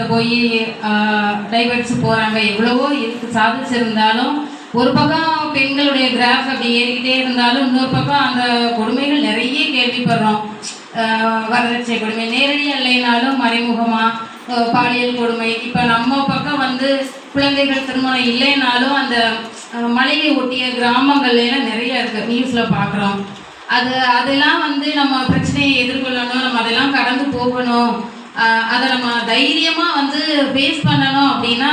அதிகாரத்தை போய் டைவர்ட்ஸ் போகிறாங்க எவ்வளவோ இருக்கு சாதிச்சிருந்தாலும் ஒரு பக்கம் பெண்களுடைய கிராஃப் அப்படி ஏறிக்கிட்டே இருந்தாலும் இன்னொரு பக்கம் அந்த கொடுமைகள் நிறைய கேள்விப்படுறோம். வரதட்சை வரதட்சணை கொடுமை நேரடியாக இல்லைனாலும் மறைமுகமாக பாலியல் கொடுமை. இப்போ நம்ம பக்கம் வந்து குழந்தைகள் திருமணம் இல்லைனாலும் அந்த மலையை ஒட்டிய கிராமங்கள்லாம் நிறைய இருக்குது நியூஸில் பார்க்குறோம் அது அதெல்லாம் வந்து நம்ம பிரச்சனையை எதிர்கொள்ளணும். நம்ம அதெல்லாம் கடந்து போகணும். அதை நம்ம தைரியமாக வந்து ஃபேஸ் பண்ணணும் அப்படின்னா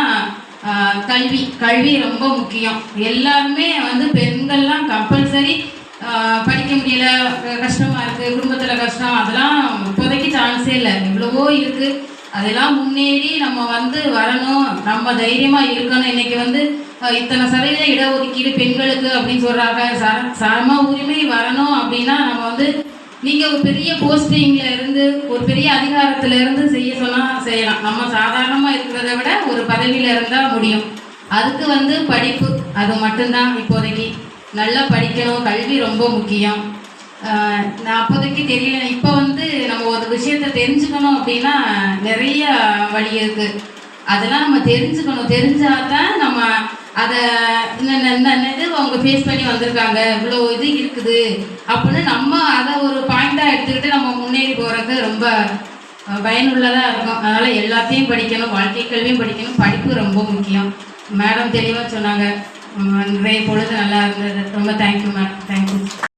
கல்வி. கல்வி ரொம்ப முக்கியம். எல்லாருமே வந்து பெண்கள்லாம் கம்பல்சரி படிக்க முடியல கஷ்டமாக இருக்குது குடும்பத்தில் கஷ்டம் அதெல்லாம் இப்போதைக்கு சான்ஸே இல்லை. எவ்வளவோ இருக்குது அதெல்லாம் முன்னேறி நம்ம வந்து வரணும். நம்ம தைரியமாக இருக்கணும். இன்றைக்கி வந்து இத்தனை சதவீத இடஒதுக்கீடு பெண்களுக்கு அப்படின்னு சொல்கிறாங்க சர சம உரிமை வரணும் அப்படின்னா நம்ம வந்து நீங்க ஒரு பெரிய போஸ்டிங்ல இருந்து ஒரு பெரிய அதிகாரத்துல இருந்து செய்ய சொன்னா செய்யலாம். நம்ம சாதாரணமா இருக்கிறத விட ஒரு பதவியில இருந்தா முடியும். அதுக்கு வந்து படிப்பு அது மட்டும்தான் இப்போதைக்கு. நல்லா படிக்கணும் கல்வி ரொம்ப முக்கியம். நான் அப்போதைக்கு தெரியல. இப்போ வந்து நம்ம ஒரு விஷயத்த தெரிஞ்சுக்கணும் அப்படின்னா நிறைய வழி இருக்கு. அதெல்லாம் நம்ம தெரிஞ்சுக்கணும். தெரிஞ்சாதான் நம்ம அதை இந்த இந்த அவங்க ஃபேஸ் பண்ணி வந்திருக்காங்க இவ்வளோ இது இருக்குது அப்படின்னு நம்ம அதை ஒரு பாயிண்டாக எடுத்துக்கிட்டு நம்ம முன்னேறி போகிறது ரொம்ப பயனுள்ளதாக பயனுள்ளதா இருக்கும். அதனால எல்லாத்தையும் படிக்கணும் வாழ்க்கை கல்வியும் படிக்கணும். படிப்பு ரொம்ப முக்கியம். மேடம் தெளிவாக சொன்னாங்க. நிறைய பொழுது நல்லா இருந்தது. ரொம்ப தேங்க்யூ மேடம் தேங்க்யூ